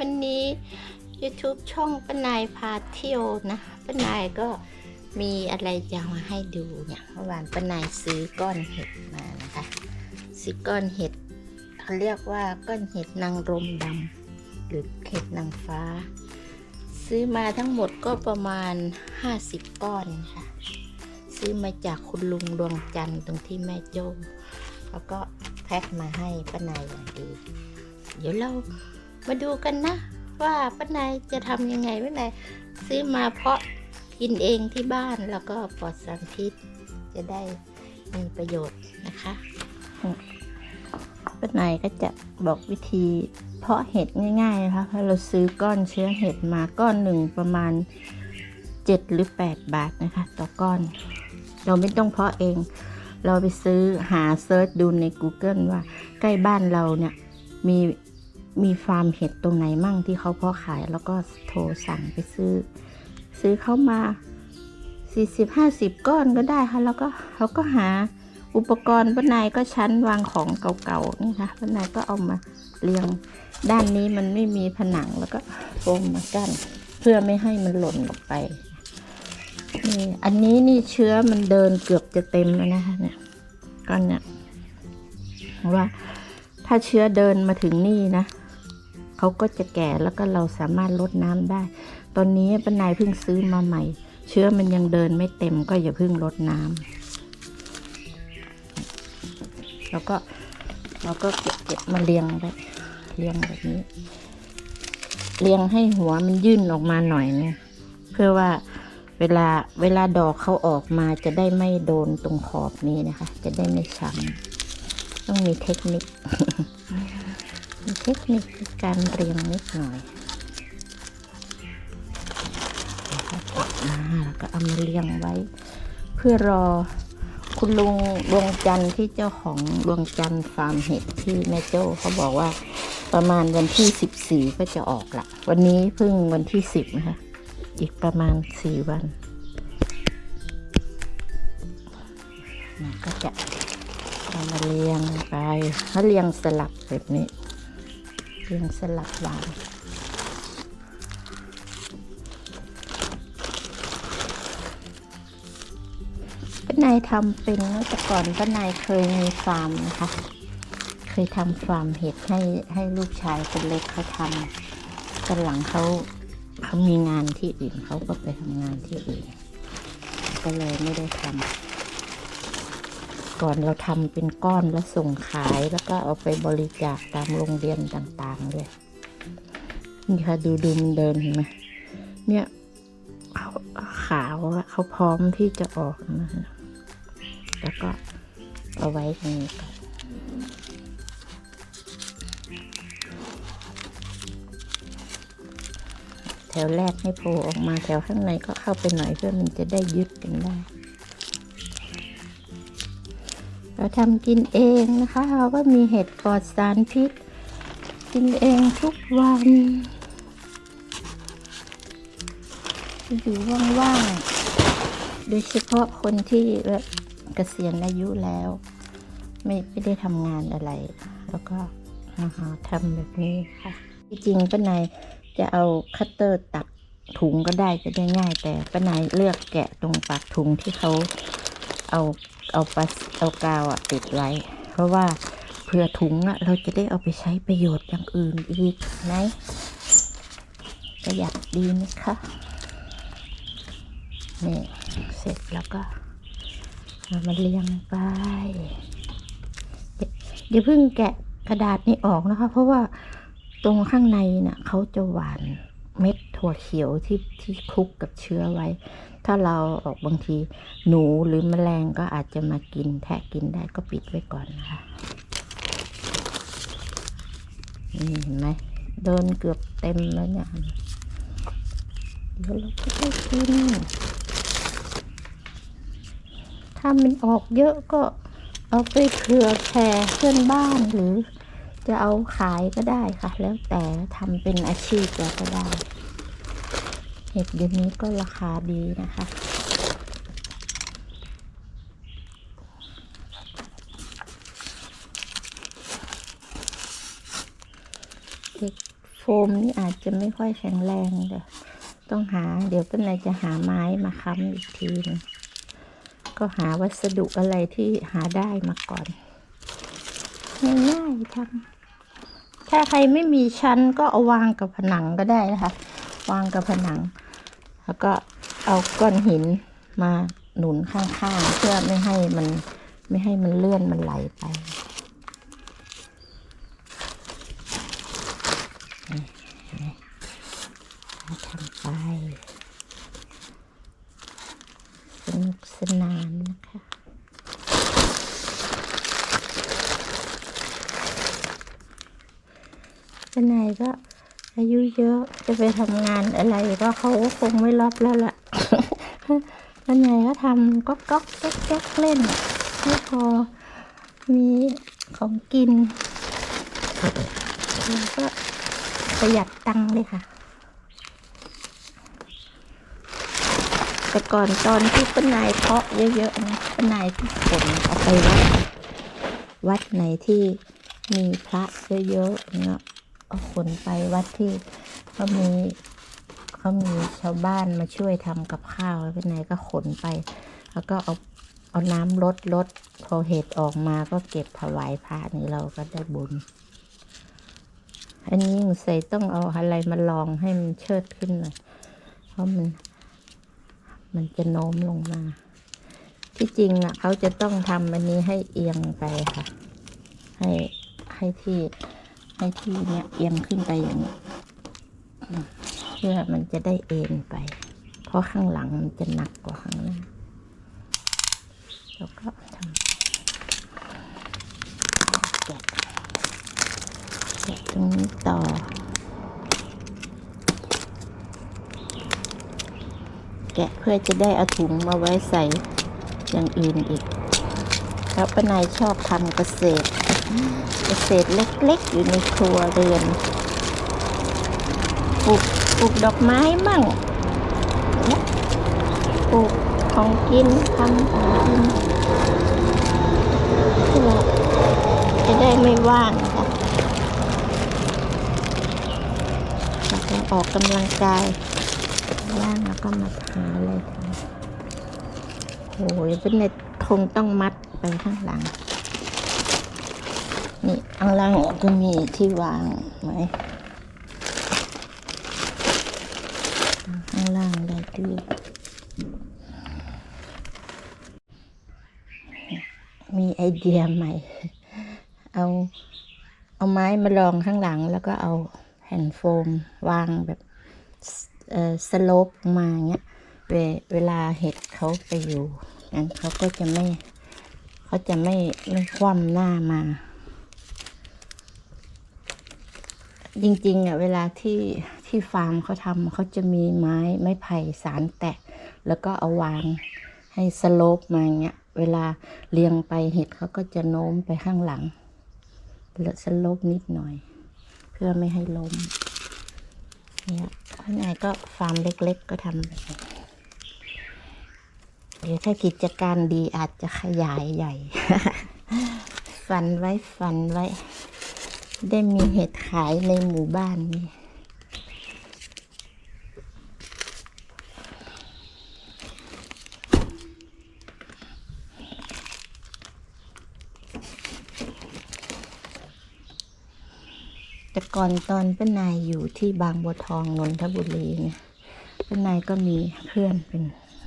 วันนี้ YouTube ช่องป้านายพาเที่ยวนะป้านายก็มีอะไรจะมาให้ดูเนี่ยเมื่อวานป้านายซื้อก้อนเห็ดมานะคะซื้อก้อนเห็ดเขาเรียกว่าก้อนเห็ดนางรมดำหรือเห็ดนางฟ้า ซื้อมาทั้งหมดก็ประมาณ 50 ก้อนค่ะ ซื้อมาจากคุณลุงดวงจันทร์ตรงที่แม่โจ้แล้วก็แพ็คมาให้ป้านายอย่างดี เดี๋ยวเรา มาดูกันนะ ว่าป้านายจะทำยังไงป้านายซื้อมาเพาะกินเองที่บ้านแล้วก็ปลอดสารพิษ จะได้มีประโยชน์นะคะป้านายก็จะบอกวิธีเพาะเห็ดง่ายๆนะคะเพราะเราซื้อก้อนเชื้อเห็ดมาก้อนหนึ่งประมาณ 7 หรือ 8 บาทนะคะ ต่อก้อน เราไม่ต้องเพาะเอง เราไปซื้อหาเซิร์ชดูใน Google ว่าใกล้บ้านเราเนี่ยมี มีฟาร์มเห็ดตรงไหนมั่งที่เขาเพาะขาย แล้วก็โทรสั่งไปซื้อ ซื้อเขามา 40-50 ก้อนก็ได้ค่ะ แล้วก็เขาก็หาอุปกรณ์ป้านายก็ชั้นวางของเก่าๆนี่ค่ะป้านายก็เอามาเรียงด้านนี้มันไม่มีผนังแล้วก็โฟมมากั้นเพื่อไม่ให้มันหล่นออกไปนี่อันนี้นี่เชื้อมันเดินเกือบจะเต็มแล้วนะคะเนี่ยก้อนเนี่ยว่าถ้าเชื้อเดินมาถึงนี่นะ เขาก็จะแก่แล้วก็เราสามารถลดน้ำได้ ตอนนี้ป้านายเพิ่งซื้อมาใหม่ เชื้อมันยังเดินไม่เต็มก็อย่าเพิ่งลดน้ำแล้วก็เราก็เก็บเก็บมาเรียงไปเรียงแบบนี้ เรียงให้หัวมันยื่นออกมาหน่อยนึงเพื่อว่าเวลาเวลาดอกเขาออกมาจะได้ไม่โดนตรงขอบนี้นะคะ จะได้ไม่ช้ำต้องมีเทคนิค เทคนิคการเรียงนิดหน่อยแล้วก็เอามาเรียงไว้ เพื่อรอคุณลุงดวงจันทร์ที่เจ้าของดวงจันทร์ฟาร์มเห็ดที่แม่โจ้เขาบอกว่าประมาณวันที่สิบสี่ก็จะออกละวันนี้เพิ่งวันที่สิบนะคะ อีกประมาณสี่วันก็จะเอามาเรียงไปแล้วเรียงสลับแบบนี้ เรียงสลับวางป้านายทำเป็นนะแต่ก่อนป้านายเคยมีฟาร์มนะคะ เคยทำฟาร์มเห็ดให้ให้ลูกชายคนเล็กเขาทำตอนหลังเขาเขามีงานที่อื่นเขาก็ไปทำงานที่อื่น ก็เลยไม่ได้ทำ ก่อนเราทำเป็นก้อนแล้วส่งขายแล้วก็เอาไปบริจาคตามโรงเรียนต่างๆด้วยนี่ค่ะดูดูมันเดินเห็นไหมเนี่ยเขาขาวเขาพร้อมที่จะออกนะคะแล้วก็เอาไว้ตรงนี้ก่อนแถวแรกให้โผล่ออกมาแถวข้างในก็เข้าไปหน่อยเพื่อมันจะได้ยึดกันได้ เราทำกินเองนะคะ เราก็มีเห็ดปลอดสารพิษ กินเองทุกวันอยู่ว่างๆ โดยเฉพาะคนที่เกษียณอายุแล้ว ไม่ไม่ได้ทำงานอะไร แล้วก็หาทำแบบนี้ค่ะ จริงป้านายจะเอาคัตเตอร์ตัดถุงก็ได้จะได้ง่าย แต่ป้านายเลือกแกะตรงปากถุงที่เขา เอาเอาปลาเอากาวอะติดไว้ เพราะว่าเผื่อถุงอะเราจะได้เอาไปใช้ประโยชน์อย่างอื่นอีกไหมประหยัดดีไหมคะนี่เสร็จแล้วก็เอามาเรียงไปอย่าเพิ่งแกะกระดาษนี้ออกนะคะ เพราะว่าตรงข้างในน่ะเขาจะหวาน เม็ดถั่วเขียวที่ที่คลุกกับเชื้อไว้ ถ้าเราออกบางทีหนูหรือแมลงก็อาจจะมากินแทะกินได้ก็ปิดไว้ก่อนนะคะนี่เห็นไหมเดินเกือบเต็มแล้วเนี่ยเดี๋ยวเราก็ได้กิน ถ้ามันออกเยอะก็เอาไปเผื่อแผ่เพื่อนบ้านหรือ จะเอาขายก็ได้ค่ะ แล้วแต่ทำเป็นอาชีพก็ได้ เห็ดเดี๋ยวนี้ก็ราคาดีนะคะ เห็ดฟมนี่อาจจะไม่ค่อยแข็งแรงเดี๋ยวต้องหา เดี๋ยวเป็นไรจะหาไม้มาค้ำอีกทีหนึงก็หาวัสดุอะไรที่หาได้มาก่อนง่ายๆทำ ถ้าใครไม่มีชั้นก็เอาวางกับผนังก็ได้นะคะ วางกับผนัง แล้วก็เอาก้อนหินมาหนุนข้างๆ เพื่อไม่ให้มันไม่ให้มันเลื่อนมันไหลไปทำไปสนุกสนานนะคะ เป็นไหนก็อายุเยอะจะไปทำงานอะไรก็เขาก็คงไม่รับแล้วล่ะเป็นไหนก็ทำก๊อกก๊อกแก๊กแก๊กเล่นไม่พอมีของกินแล้วก็ประหยัดตังค์เลยค่ะ แต่ก่อนตอนที่ป้านายเพาะเยอะๆนะป้านายที่ขนเอาไปวัดวัดไหนที่มีพระเยอะๆเนาะ เอาขนไปวัดที่เขามีเขามีชาวบ้านมาช่วยทำกับข้าวแล้วป้านก็ขนไป แล้วก็เอาเอาน้ำลดลดพอเห็ดออกมาก็เก็บถวายพระนี่เราก็ได้บุญอันนี้สงสัยต้องเอาอะไรมาลองให้มันเชิดขึ้นหน่อยเพราะมัน มันจะโน้มลงมา ที่จริงอะเขาจะต้องทำอันนี้ให้เอียงไปค่ะ ให้ให้ที่ ให้ที่เนี้ยเอียงขึ้นไปอย่างนี้เพื่อมันจะได้เอ็นไป เพราะข้างหลังมันจะหนักกว่าข้างหน้าแล้วก็ทำแกะแกะตรงนี้ต่อแกะเพื่อจะได้เอาถุงมาไว้ใส่อย่างอื่นอีก แล้วป้านายชอบทำเกษตร เกษเล็กๆ อยู่ในครัวเรือนปลูกปลูกดอกไม้มั่งเนี่ยปลูกของกินทำของกินเพื่อจะได้ไม่ว่างค่ะแล้วก็ออกกำลังกายว่างแล้วก็มาหาอะไรโอ้ยเป็นเน็ตคงต้องมัดไปข้างหลัง นี่ข้างล่างก็มีที่วางไหมข้างล่างได้ด้วยมีไอเดียใหม่ เอา เอาไม้มาลองข้างหลัง แล้วก็เอาแผ่นโฟมวางแบบเออสโลปมาเงี้ยเวเวลาเห็ดเขาไปอยู่งั้นเขาก็จะไม่ เขาจะไม่ไม่คว่ำหน้ามา จริงๆอะเวลาที่ที่ฟาร์มเขาทำเขาจะมีไม้ไม้ไผ่สารแตะ แล้วก็เอาวางให้สโลปมาเงี้ย เวลาเรียงไปเห็ดเขาก็จะโน้มไปข้างหลังแล้วสโลปนิดหน่อย เพื่อไม่ให้ล้มเนี่ยข้างในก็ฟาร์มเล็กๆ ก็ทำแบบนี้เดี๋ยวถ้ากิจการดีอาจจะขยายใหญ่ ฝันไว้ฝันไว้ ได้มีเห็ดขายในหมู่บ้านนี่แต่ก่อนตอนป้านายอยู่ที่บางบัวทองนนทบุรีเนี่ยป้านายก็มีเพื่อนเป็น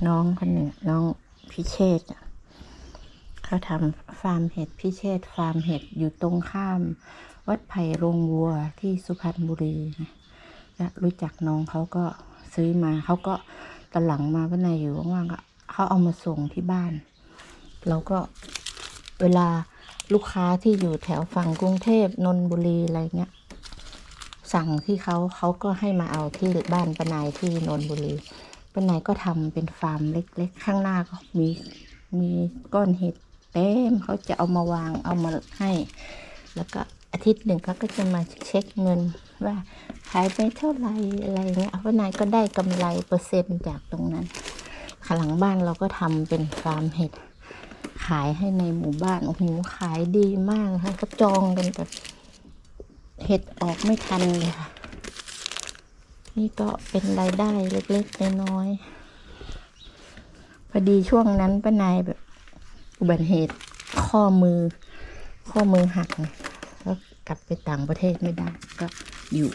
น้องคนหนึ่งน้องพิเชษะเขาทำฟาร์มเห็ดพิเชษฟาร์มเห็ดอยู่ตรงข้าม วัดไผ่โรงวัวที่สุพรรณบุรีนะก็รู้จักน้องเขาก็ซื้อมาเขาก็ตอนหลังมาป้านายอยู่ว่างๆก็เขาเอามาส่งที่บ้าน เราก็เวลาลูกค้าที่อยู่แถวฝั่งกรุงเทพนนทบุรีอะไรเงี้ย สั่งที่เขาเขาก็ให้มาเอาที่บ้านป้านายที่นนทบุรีป้านายก็ทำเป็นฟาร์มเล็ก ๆ ข้างหน้าก็มีมีก้อนเห็ดเต็มเขาจะเอามาวางเอามาให้ แล้วก็ อาทิตย์หนึ่งเขาก็จะมาเช็คเงินว่าขายไปเท่าไหร่อะไรเงี้ยป้านายก็ได้กำไรเปอร์เซ็นต์จากตรงนั้นข้างหลังบ้านเราก็ทำเป็นฟาร์มเห็ดขายให้ในหมู่บ้านโอ้โหขายดีมากนะคะก็จองกันแบบเห็ดออกไม่ทันเลยค่ะ นี่ก็เป็นรายได้เล็กๆน้อยๆพอดีช่วงนั้นป้านายแบบ อุบัติเหตุข้อมือ ข้อมือหักไง กลับไปต่างประเทศไม่ได้ ก็อยู่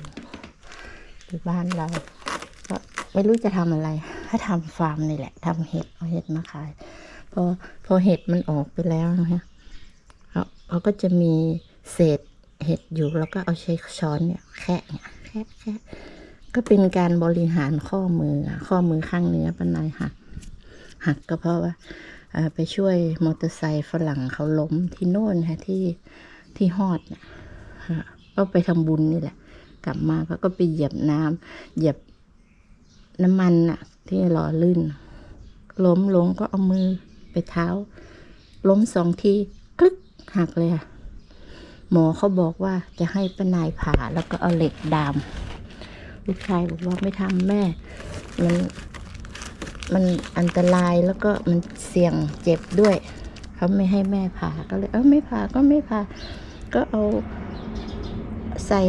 อยู่บ้านเรา ก็ไม่รู้จะทำอะไร ถ้าทำฟาร์มนี่แหละทำเห็ดเอาเห็ดมาขายพอพอเห็ดมันออกไปแล้วนะคะเขาเขาก็จะมีเศษเห็ดอยู่แล้วก็เอาใช้ช้อนเนี่ยแค่เนี่ยแค่แค่ก็เป็นการบริหารข้อมือข้อมือข้างเนื้อปันไนหักหักก็เพราะว่าไปช่วยมอเตอร์ไซค์ฝรั่งเขาล้มที่โน่นค่ะที่ที่ฮอดเนี่ย ก็ไปทำบุญนี่แหละ กลับมาก็ก็ไปเหยียบน้ำเหยียบน้ำมันอะที่หล่อลื่น ล้มลงก็เอามือไปเท้า ล้มสองทีกลึกหักเลยค่ะหมอเขาบอกว่าจะให้ป้านายผ่าแล้วก็เอาเหล็กดามลูกชายบอกว่าไม่ทำแม่ มันมันอันตรายแล้วก็มันเสี่ยงเจ็บด้วย เขาไม่ให้แม่ผ่าก็เลย เออไม่ผ่าก็ไม่ผ่าก็เอา ใส่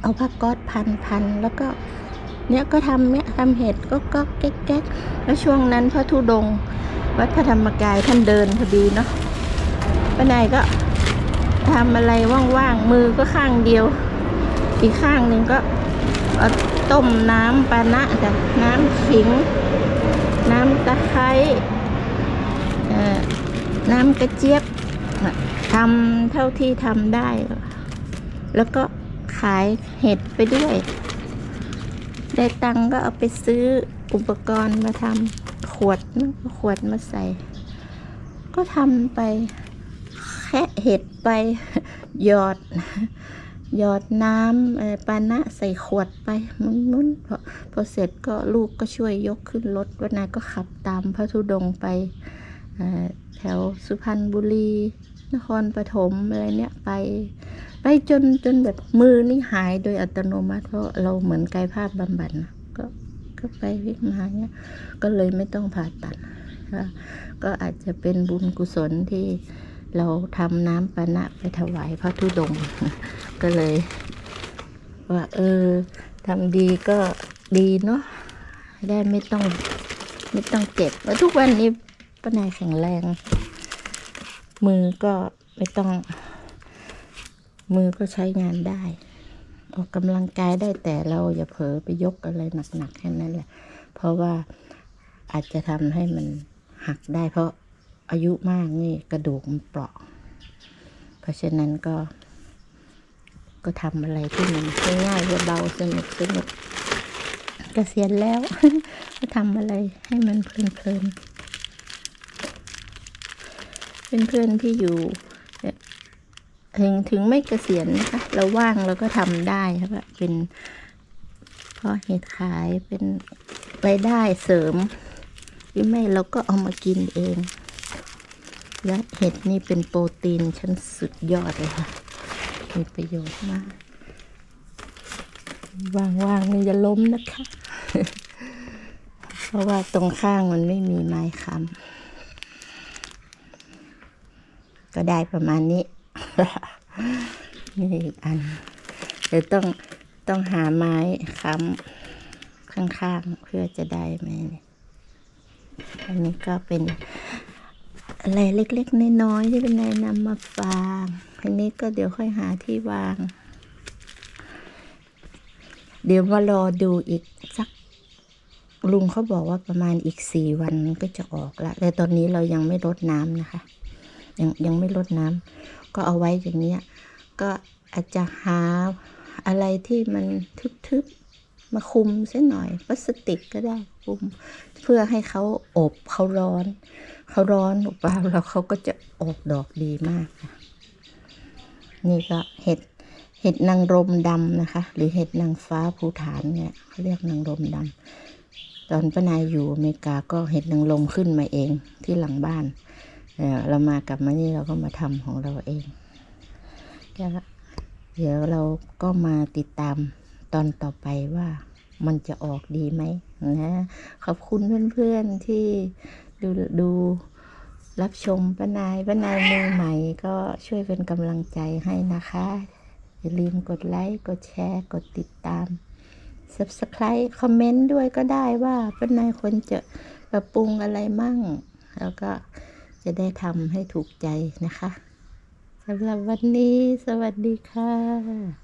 เอาผ้าก๊อซพันพันแล้วก็เนี่ยก็ทำเนี่ยทำเห็ดก็ก็แก๊กแก๊กแล้วช่วงนั้นพระธุดงค์วัดพระธรรมกายท่านเดินพอดีเนาะป้านายก็ทำอะไรว่างๆ มือก็ข้างเดียว อีกข้างหนึ่งก็ต้มน้ำปานะจ้ะน้ำขิง น้ำตะไคร่น้ำกระเจี๊ยบทำเท่าที่ทำได้ แล้วก็ขายเห็ดไปด้วย ได้ตังก็เอาไปซื้ออุปกรณ์มาทำขวดนึงขวดมาใส่ ก็ทำไปแค่เห็ดไปหยอดหยอดน้ำปานะใส่ขวดไปมุนมุนๆพอพอเสร็จก็ลูกก็ช่วยยกขึ้นรถวันนายก็ขับตามพระธุดงไปแถวสุพรรณบุรี นครปฐมอะไรเนี่ยไป ไปจนจนแบบมือนี่หายโดยอัตโนมัติเพราะเราเหมือนกายภาพบำบัดนะก็ก็ไปวิ่งมาเนี่ยก็เลยไม่ต้องผ่าตัดก็อาจจะเป็นบุญกุศลที่เราทำน้ำปานะไปถวายพระธุดงค์ก็เลย ว่า เออทำดีก็ดีเนาะได้ไม่ต้องไม่ต้องเจ็บแล้วทุกวันนี้ป้านายแข็งแรง มือก็ไม่ต้อง มือก็ใช้งานได้ ออกกำลังกายได้แต่เราอย่าเผลอไปยกอะไรหนักๆแค่นั้นแหละ เพราะว่าอาจจะทำให้มันหักได้ เพราะอายุมากนี่กระดูกมันเปราะ เพราะฉะนั้นก็ ก็ทำอะไรที่มันง่ายๆเบาๆสนุกสนุกเกษียณแล้ว ก็ทำอะไรให้มันเพลินๆเป็นเพื่อนที่อยู่ ถึงถึงไม่เกษียณนะคะ เราว่างเราก็ทำได้ครับเป็นเพราะเหตุขายเป็นรายได้เสริมหรือไม่เราก็เอามากินเอง และเห็ดนี่เป็นโปรตีนชั้นสุดยอดเลยค่ะ มีประโยชน์มาก ว่างๆนี่อย่าล้มนะคะ เพราะว่าตรงข้างมันไม่มีไม้ค้ำก็ได้ประมาณนี้ นี่อีกอันเดี๋ยวต้องต้องหาไม้ค้ำข้างๆ เพื่อจะได้ไหมเนี่ยอันนี้ก็เป็นอะไรเล็กๆน้อยๆที่เป็นนายนำมาฝากอันนี้ก็เดี๋ยวค่อยหาที่วาง เดี๋ยวมารอดูอีกสักลุงเขาบอกว่าประมาณอีกสี่วันก็จะออกละแต่ตอนนี้เรายังไม่ลดน้ำนะคะ ยังยังไม่ลดน้ำ ก็เอาไว้อย่างนี้ก็อาจจะหาอะไรที่มันทึบๆมาคุมเส้นหน่อยพลาสติกก็ได้คุม เพื่อให้เขาอบเขาร้อน เขาร้อนอบเปล่าแล้วเขาก็จะออกดอกดีมากนี่ก็เห็ดเห็ดนางรมดำนะคะ หรือเห็ดนางฟ้าภูฐานเนี่ยเขาเรียกนางรมดำตอนป้านายอยู่อเมริกาก็เห็ดนางรมขึ้นมาเองที่หลังบ้าน เอ่อเรามากลับมานี่เราก็มาทำของเราเองเดี๋ยวเราก็มาติดตามตอนต่อไปว่ามันจะออกดีไหมนะขอบคุณเพื่อนๆที่ดูดูรับชมป้านายป้านายมือใหม่ก็ช่วยเป็นกำลังใจให้นะคะ อย่าลืมกดไลค์กดแชร์กดติดตาม subscribe คอมเมนต์ด้วยก็ได้ว่าป้านายควรจะปรับปรุงอะไรมั่ง แล้วก็ จะได้ทำให้ถูกใจนะคะสำหรับวันนี้สวัสดีค่ะ